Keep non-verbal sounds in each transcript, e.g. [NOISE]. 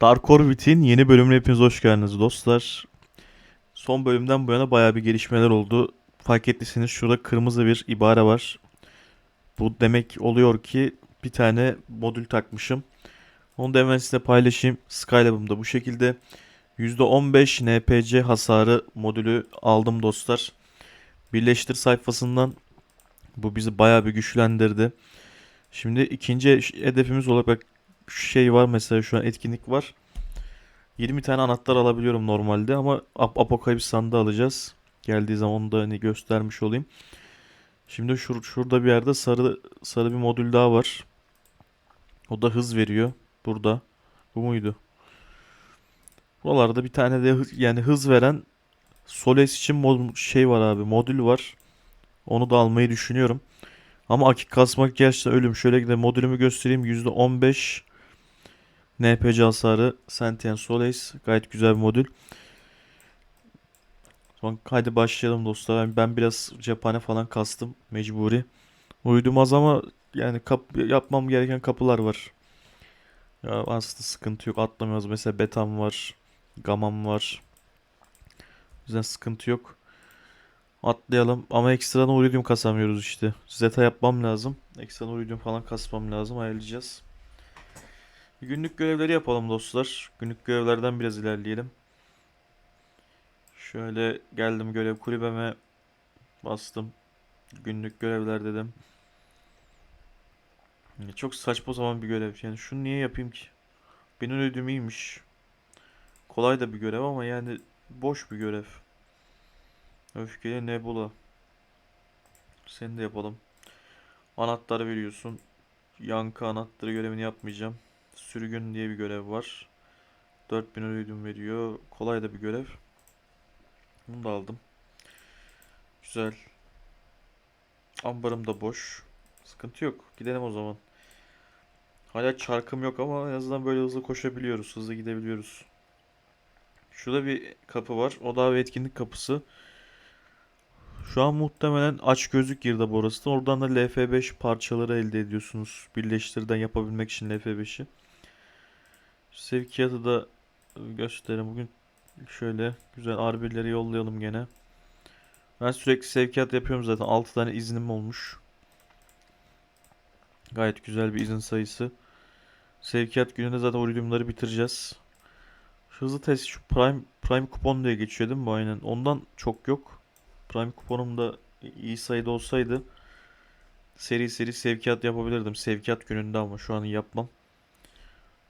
Dark Orbit'in yeni bölümüne hepiniz hoş geldiniz dostlar. Son bölümden bu yana bayağı bir gelişmeler oldu. Fark ettiyseniz şurada kırmızı bir ibare var. Bu demek oluyor ki bir tane modül takmışım. Onu da hemen size paylaşayım. Skylab'ımda bu şekilde %15 NPC hasarı modülü aldım dostlar. Birleştir sayfasından bu bizi bayağı bir güçlendirdi. Şimdi ikinci hedefimiz olarak şey var mesela şu an etkinlik var. 20 tane anahtar alabiliyorum normalde ama Ap Apokalips sandığı alacağız. Geldiği zaman onu da hani göstermiş olayım. Şimdi şur şurada bir yerde sarı sarı bir modül daha var. O da hız veriyor. Burada. Bu muydu? Buralarda bir tane de hı- yani hız veren Soles için mod şey var abi. Modül var. Onu da almayı düşünüyorum. Ama akik kasmak gerçekten ölüm. Şöyle de modülümü göstereyim. %15 NPC hasarı Sentient Solace. Gayet güzel bir modül. Son hadi başlayalım dostlar. Yani Ben biraz cephane falan kastım. Mecburi. Uydum az ama yani kap yapmam gereken kapılar var. Ya aslında sıkıntı yok. Atlamıyoruz. Mesela betam var. Gamam var. O yüzden sıkıntı yok. Atlayalım ama ekstradan iridium kasamıyoruz işte. Zeta yapmam lazım. Ekstradan iridium falan kasmam lazım. Ayarlayacağız. Günlük görevleri yapalım dostlar. Günlük görevlerden biraz ilerleyelim. Şöyle geldim görev kulübeme bastım. Günlük görevler dedim. Çok saçma zaman bir görev. Yani şunu niye yapayım ki? Benim ödüm iyiymiş. Kolay da bir görev ama yani boş bir görev. Öfkeli Nebula. Seni de yapalım. Anahtar veriyorsun. Yankı anahtarı görevini yapmayacağım. Sürgün diye bir görev var. 4000 iridium veriyor. Kolay da bir görev. Bunu da aldım. Güzel. Ambarım da boş. Sıkıntı yok. Gidelim o zaman. Hala çarkım yok ama en azından böyle hızlı koşabiliyoruz. Hızlı gidebiliyoruz. Şurada bir kapı var. O da bir etkinlik kapısı. Şu an muhtemelen aç gözlük girdi burası da. Oradan da LF5 parçaları elde ediyorsunuz. Birleştirden yapabilmek için LF5'i. Sevkiyatı da göstereyim. Bugün şöyle güzel R1'leri yollayalım gene. Ben sürekli sevkiyat yapıyorum zaten. 6 tane iznim olmuş. Gayet güzel bir izin sayısı. Sevkiyat gününde zaten iridiumları bitireceğiz. Hızlı test şu Prime Prime kupon diye geçiyor değil mi bu aynen? Ondan çok yok. Prime kuponum da iyi sayıda olsaydı seri seri sevkiyat yapabilirdim. Sevkiyat gününde ama şu an yapmam.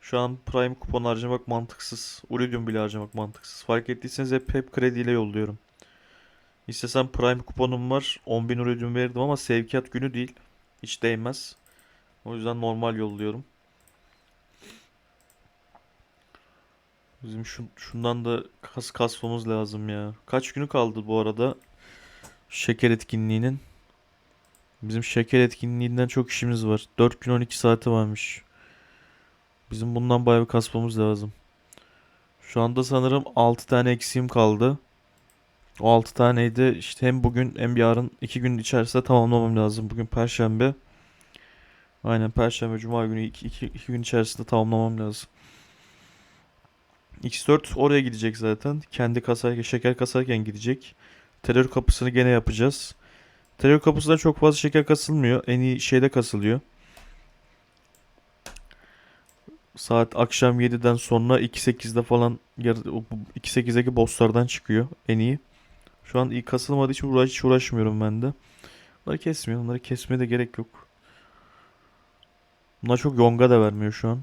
Şu an Prime kupon harcamak mantıksız. Iridium bile harcamak mantıksız. Fark ettiyseniz hep hep krediyle yolluyorum. İstesem Prime kuponum var. 10.000 Iridium verirdim ama sevkiyat günü değil. Hiç değmez. O yüzden normal yolluyorum. Bizim şu, şundan da kas kasmamız lazım ya. Kaç günü kaldı bu arada? Şeker etkinliğinin. Bizim şeker etkinliğinden çok işimiz var. 4 gün 12 saati varmış. Bizim bundan bayağı bir kasmamız lazım. Şu anda sanırım 6 tane eksiğim kaldı. O 6 taneyi de işte hem bugün hem yarın 2 gün içerisinde tamamlamam lazım. Bugün Perşembe. Aynen Perşembe Cuma günü 2 gün içerisinde tamamlamam lazım. X4 oraya gidecek zaten. Kendi kasarken, şeker kasarken gidecek. Terör kapısını gene yapacağız. Terör kapısında çok fazla şeker kasılmıyor. En iyi şeyde kasılıyor. Saat akşam 7'den sonra 2.8'de falan yar- o- bu 2.8'deki bosslardan çıkıyor en iyi. Şu an iyi kasılmadığı için uğraş, hiç uğraşmıyorum ben de. Bunları kesmiyor. Bunları kesmeye de gerek yok. Bunlar çok yonga da vermiyor şu an.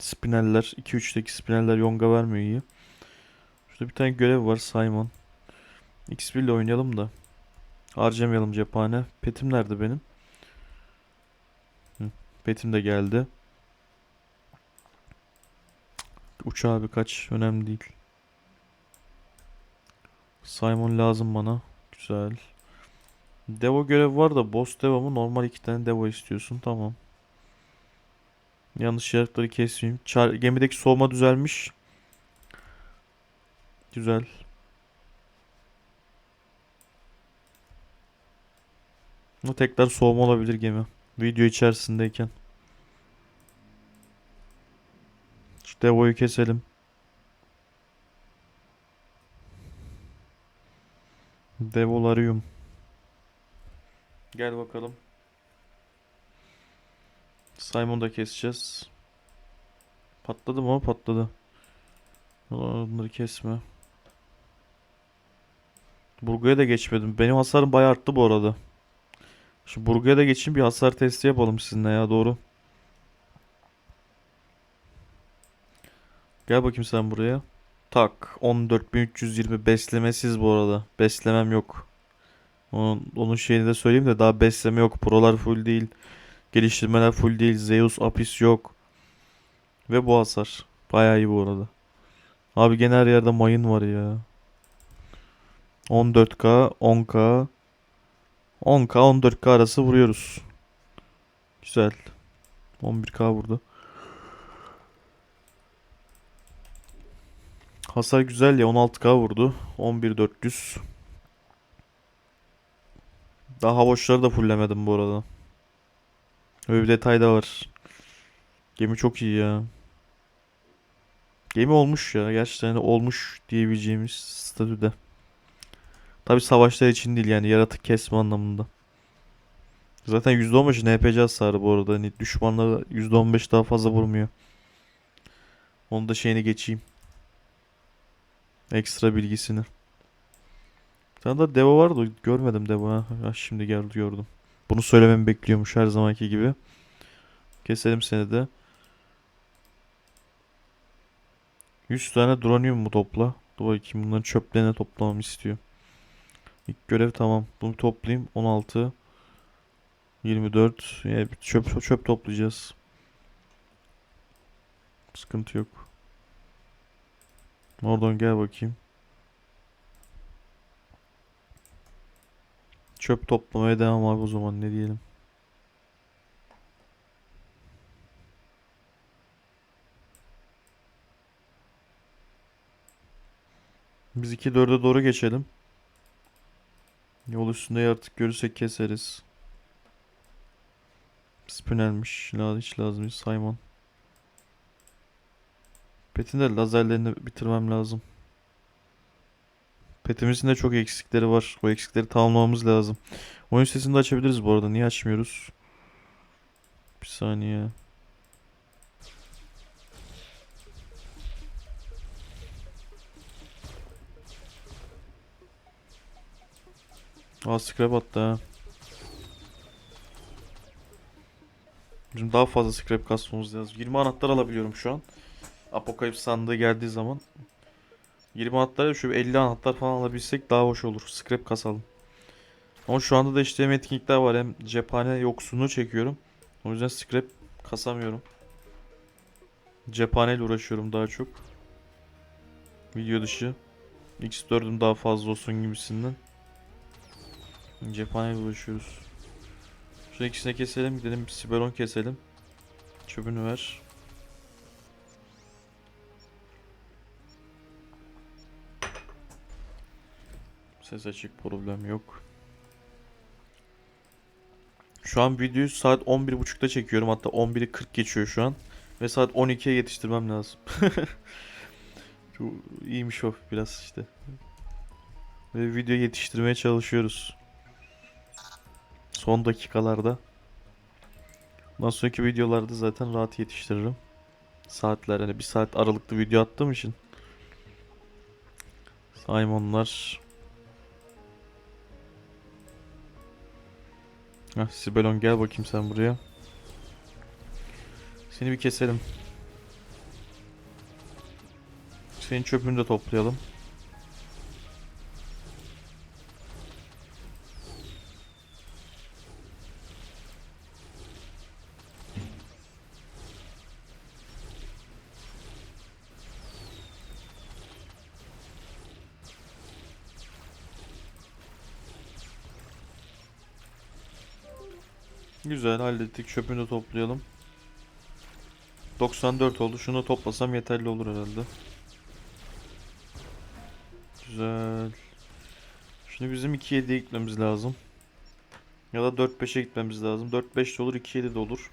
Spineller 2-3'teki spineller yonga vermiyor iyi. Şurada bir tane görev var Simon. X1 ile oynayalım da. Harcamayalım cephane. Petim nerede benim? Petim de geldi. Uçağa birkaç önemli değil. Simon lazım bana. Güzel. Devo görev var da boss Devo mu? Normal iki tane Devo istiyorsun. Tamam. Yanlış şartları kesmeyeyim. Çar gemideki soğuma düzelmiş. Güzel. Bu tekrar soğuma olabilir gemi. Video içerisindeyken. Şu Devo'yu keselim. Devolaryum. Gel bakalım. Simon'u da keseceğiz. Patladı mı? Patladı. Onları kesme. Burgu'ya da geçmedim. Benim hasarım bayağı arttı bu arada. Şu Burgu'ya da geçeyim bir hasar testi yapalım sizinle ya doğru. Gel bakayım sen buraya. Tak 14320 beslemesiz bu arada. Beslemem yok. Onun, onun şeyini de söyleyeyim de daha besleme yok. Prolar full değil. Geliştirmeler full değil. Zeus Apis yok. Ve bu hasar. Bayağı iyi bu arada. Abi gene her yerde mayın var ya. 14k, 10k, 10k, 14k arası vuruyoruz. Güzel. 11k vurdu. Hasar güzel ya 16k vurdu. 11400. Daha havoşları da fulllemedim bu arada. Öyle bir detay da var. Gemi çok iyi ya. Gemi olmuş ya. Gerçekten de olmuş diyebileceğimiz statüde. Tabi savaşlar için değil yani yaratık kesme anlamında. Zaten %15 NPC hasarı bu arada. Hani düşmanlara %15 daha fazla vurmuyor. Onu da şeyini geçeyim. Ekstra bilgisini. Tane daha Devo vardı. Görmedim Devo ha. Şimdi geldi gördüm. Bunu söylememi bekliyormuş her zamanki gibi. Keselim seni de. 100 tane dronium mu topla? Dur bakayım bunların çöplerini toplamamı istiyor. İlk görev tamam. Bunu toplayayım. 16 24 yani çöp çöp toplayacağız. Sıkıntı yok. Oradan gel bakayım. Çöp toplamaya devam abi o zaman ne diyelim. Biz 2-4'e doğru geçelim. Yol üstünde yaratık görürsek keseriz. Spinelmiş. Hiç lazım değil. Simon. Pet'in de lazerlerini bitirmem lazım. Pet'imizin de çok eksikleri var. O eksikleri tamamlamamız lazım. Oyun sesini de açabiliriz bu arada. Niye açmıyoruz? Bir saniye. Aa scrap attı ha. Bizim daha fazla scrap kasmamız lazım. 20 anahtar alabiliyorum şu an. Apokalips sandığı geldiği zaman. 20 anahtar şu 50 anahtar falan alabilsek daha hoş olur. Scrap kasalım. Ama şu anda da işte hem etkinlikler var hem cephane yoksunluğu çekiyorum. O yüzden scrap kasamıyorum. Cephaneyle uğraşıyorum daha çok. Video dışı. X4'üm daha fazla olsun gibisinden. Cephaneyle uğraşıyoruz. Şu ikisini keselim. Gidelim Siberon keselim. Çöpünü ver. Ses açık problem yok. Şu an videoyu saat 11.30'da çekiyorum. Hatta 11'i 40 geçiyor şu an. Ve saat 12'ye yetiştirmem lazım. [LAUGHS] Şu iyiymiş o biraz işte. Ve video yetiştirmeye çalışıyoruz. Son dakikalarda. Bundan sonraki videolarda zaten rahat yetiştiririm. Saatler hani bir saat aralıklı video attığım için. Simonlar. Heh, Sibelon gel bakayım sen buraya. Seni bir keselim. Senin çöpünü de toplayalım. Güzel hallettik. Çöpünü de toplayalım. 94 oldu. Şunu toplasam yeterli olur herhalde. Güzel. Şimdi bizim 2-7'ye gitmemiz lazım. Ya da 4-5'e gitmemiz lazım. 4-5 de olur, 2-7 de olur.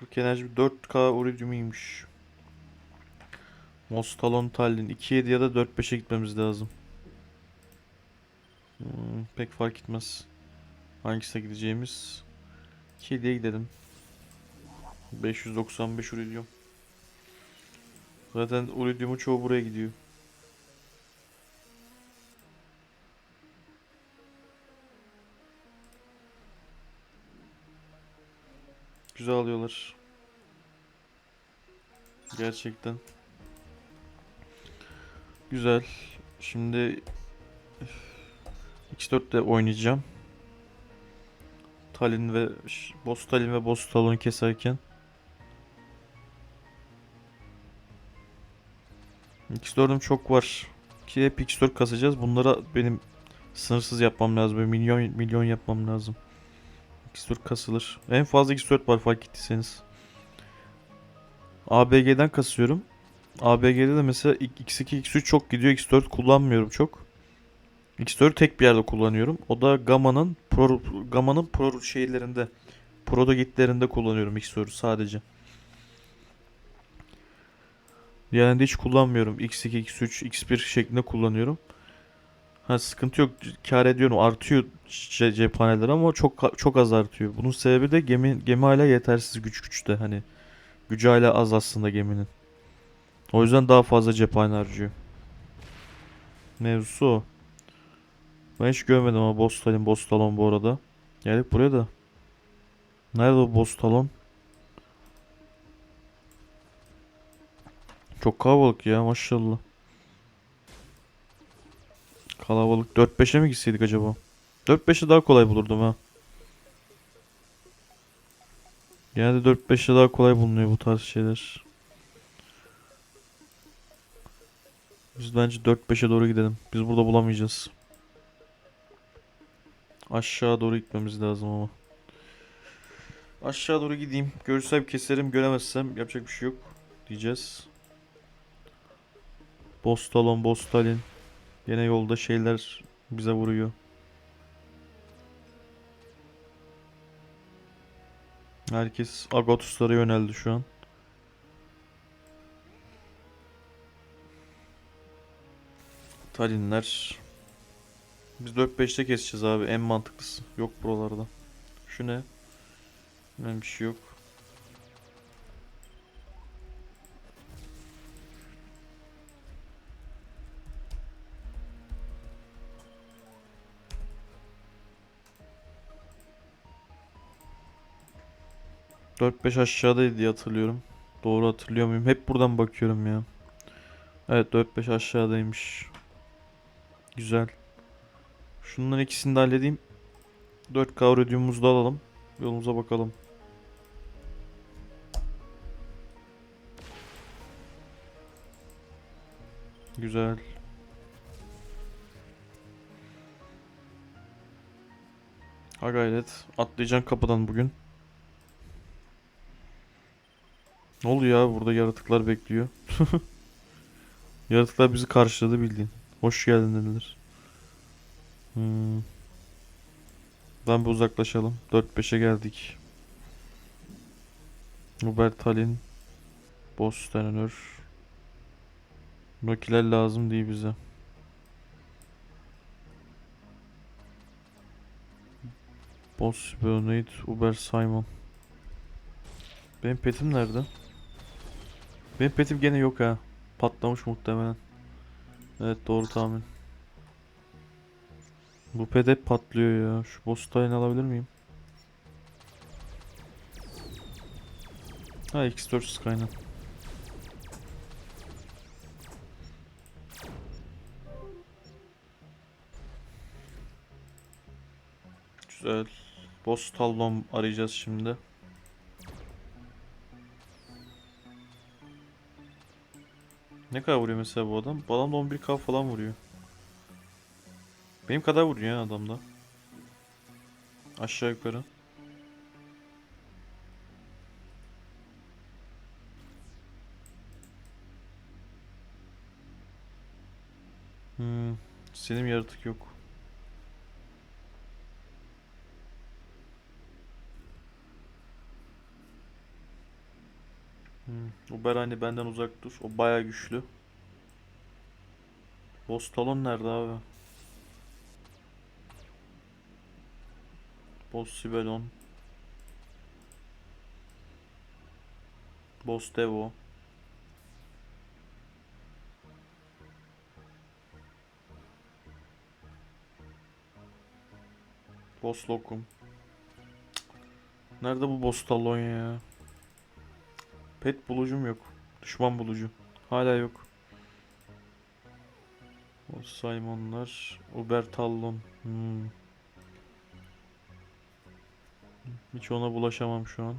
40 enerji 4K iridium'iymiş. Mostalon Tallinn 2.7 ya da 4.5'e gitmemiz lazım. Hmm, pek fark etmez. Hangisine gideceğimiz? 2.7'ye gidelim. 595 iridium. Zaten iridiumun çoğu buraya gidiyor. Güzel alıyorlar. Gerçekten. Güzel. Şimdi X4'te oynayacağım. Tallinn ve Boss Tallinn ve Boss Talon'u keserken. X4'üm çok var. Ki hep X4 kasacağız. Bunlara benim sınırsız yapmam lazım. Böyle milyon milyon yapmam lazım. X4 kasılır. En fazla X4 var fark ettiyseniz. ABG'den kasıyorum. ABG'de de mesela X2 X3 çok gidiyor. X4 kullanmıyorum çok. X4 tek bir yerde kullanıyorum. O da Gamma'nın Pro Gamma'nın Pro şeylerinde Pro'da gitlerinde kullanıyorum X4'ü sadece. Yani hiç kullanmıyorum. X2, X3, X1 şeklinde kullanıyorum. Ha sıkıntı yok. Kar ediyorum. Artıyor ce- cephaneler ama çok çok az artıyor. Bunun sebebi de gemi gemi hala yetersiz güç güçte hani. Gücü hala az aslında geminin. O yüzden daha fazla cephane harcıyor. Mevzusu o. Ben hiç görmedim ama Boss Talon, Boss Talon bu arada. Geldik buraya da. Nerede o Boss Talon? Çok kalabalık ya maşallah. Kalabalık. 4-5'e mi gitseydik acaba? 4-5'e daha kolay bulurdum ha. Genelde 4-5'e daha kolay bulunuyor bu tarz şeyler. Biz bence 4-5'e doğru gidelim. Biz burada bulamayacağız. Aşağı doğru gitmemiz lazım ama. Aşağı doğru gideyim. Görürsem keserim, göremezsem yapacak bir şey yok diyeceğiz. Bostalon, Bostalin. Yine yolda şeyler bize vuruyor. Herkes Agotus'lara yöneldi şu an. Talinler. Biz 4-5'te keseceğiz abi en mantıklısı. Yok buralarda. Şu ne? Hemen bir şey yok. Dört beş aşağıdaydı diye hatırlıyorum. Doğru hatırlıyor muyum? Hep buradan bakıyorum ya. Evet 4-5 aşağıdaymış. Güzel. Şunların ikisini de halledeyim. 4K iridiumumuzu da alalım. Yolumuza bakalım. Güzel. Ha gayret. Atlayacaksın kapıdan bugün. Ne oluyor ya burada yaratıklar bekliyor. [LAUGHS] Yaratıklar bizi karşıladı bildiğin. Hoş geldin dediler. Hmm. Buradan bir uzaklaşalım. 4-5'e geldik. Hubert Tallinn. Boss denenir. Nokiler lazım değil bize. Boss Bernard, Uber Simon. Benim petim nerede? Benim petim gene yok ha. Patlamış muhtemelen. Evet doğru tahmin. Bu hep patlıyor ya. Şu boss tayını alabilir miyim? Ha X4 Skynet. Güzel. Boss Talon arayacağız şimdi. Ne kadar vuruyor mesela bu adam? Bu adam da 11k falan vuruyor. Benim kadar vuruyor ya adamda. Aşağı yukarı. Hmm, senin yaratık yok. Uber hani benden uzak dur. O baya güçlü. Boss nerede abi? Boss Sibelon. Boss Devo. Boss Lokum. Nerede bu Boss Talon ya? Pet bulucum yok. Düşman bulucu. Hala yok. O Simonlar. Uber Talon. Hmm. Hiç ona bulaşamam şu an.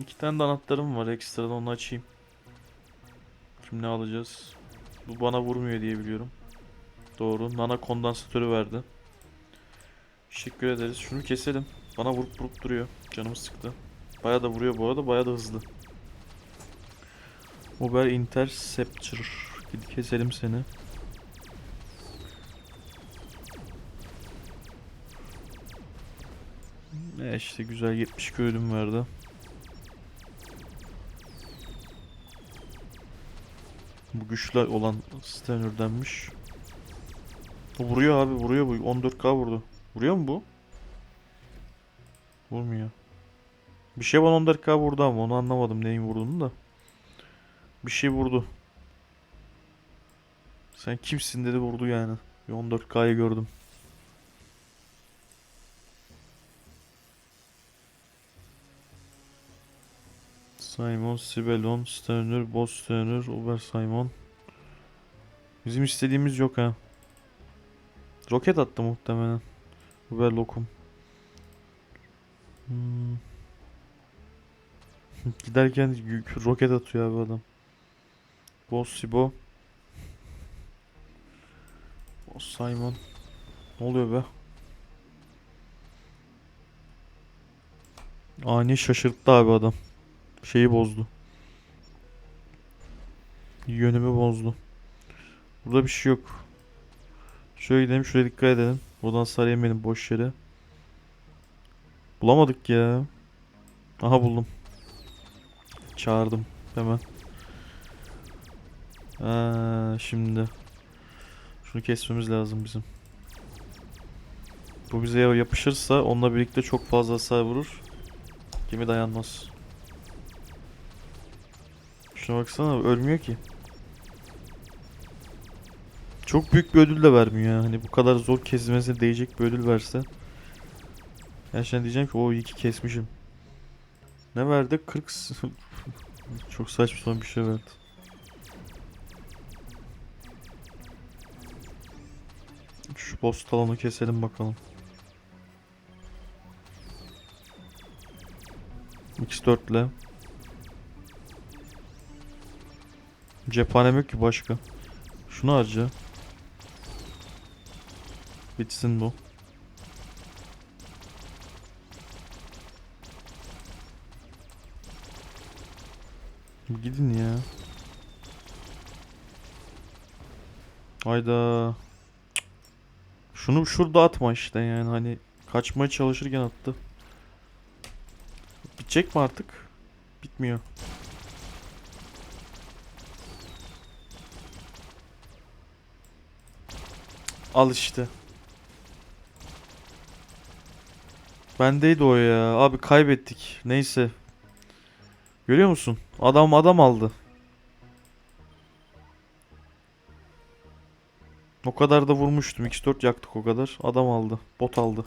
İki tane de anahtarım var ekstradan onu açayım. Şimdi ne alacağız? Bu bana vurmuyor diye biliyorum. Doğru. Nana kondansatörü verdi. Teşekkür ederiz. Şunu keselim. Bana vurup vurup duruyor. Canımı sıktı. Baya da vuruyor bu arada. Baya da hızlı. Uber Interceptor. Gidip keselim seni. İşte güzel 72 ölüm verdi. Bu güçlü olan Stenner'denmiş. Bu vuruyor abi vuruyor bu 14k vurdu. Vuruyor mu bu? Vurmuyor. Bir şey bana 14k vurdu ama onu anlamadım neyin vurduğunu da. Bir şey vurdu. Sen kimsin dedi vurdu yani. Bir 14k'yı gördüm. Simon, Sibelon, Sterner, Boss Sterner, Uber Simon. Bizim istediğimiz yok ha. Roket attı muhtemelen. Uber Lokum. Hmm. [LAUGHS] Giderken roket atıyor abi adam. Boss Sibo. Boss Simon. Ne oluyor be? Ani şaşırttı abi adam. Şeyi bozdu. Yönümü bozdu. Burada bir şey yok. Şöyle gidelim şuraya dikkat edelim. Buradan sarı yemeyelim boş yere. Bulamadık ya. Aha buldum. Çağırdım hemen. Aa, şimdi. Şunu kesmemiz lazım bizim. Bu bize yapışırsa onunla birlikte çok fazla hasar vurur. Gemi dayanmaz. Şuna baksana ölmüyor ki. Çok büyük bir ödül de vermiyor yani. Hani bu kadar zor kesilmesine değecek bir ödül verse. Gerçekten diyeceğim ki o iyi ki kesmişim. Ne verdi? 40 s- [LAUGHS] Çok saçma sapan bir şey verdi. Şu boss talonu keselim bakalım. X4 ile. Cephanem yok ki başka. Şunu harca. Bitsin bu. Gidin ya. Hayda. Şunu şurada atma işte yani hani kaçmaya çalışırken attı. Bitecek mi artık? Bitmiyor. Al işte. Bendeydi o ya. Abi kaybettik. Neyse. Görüyor musun? Adam adam aldı. O kadar da vurmuştum. X4 yaktık o kadar. Adam aldı. Bot aldı.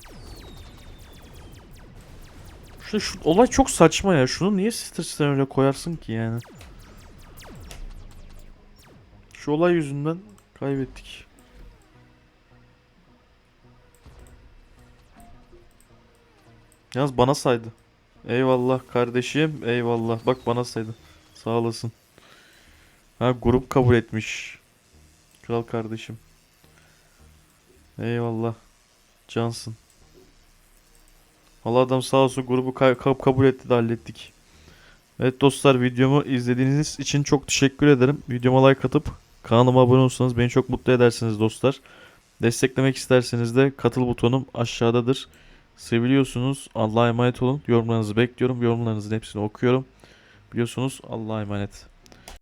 Şu, şu olay çok saçma ya. Şunu niye stresten öyle koyarsın ki yani? Şu olay yüzünden kaybettik. Yalnız bana saydı. Eyvallah kardeşim. Eyvallah. Bak bana saydı. Sağ olasın. Ha grup kabul etmiş. Kral kardeşim. Eyvallah. Cansın. Allah adam sağ olsun grubu ka- ka- kabul etti de hallettik. Evet dostlar videomu izlediğiniz için çok teşekkür ederim. Videoma like atıp kanalıma abone olursanız beni çok mutlu edersiniz dostlar. Desteklemek isterseniz de katıl butonum aşağıdadır. Seviliyorsunuz. Allah'a emanet olun. Yorumlarınızı bekliyorum. Yorumlarınızın hepsini okuyorum. Biliyorsunuz Allah'a emanet.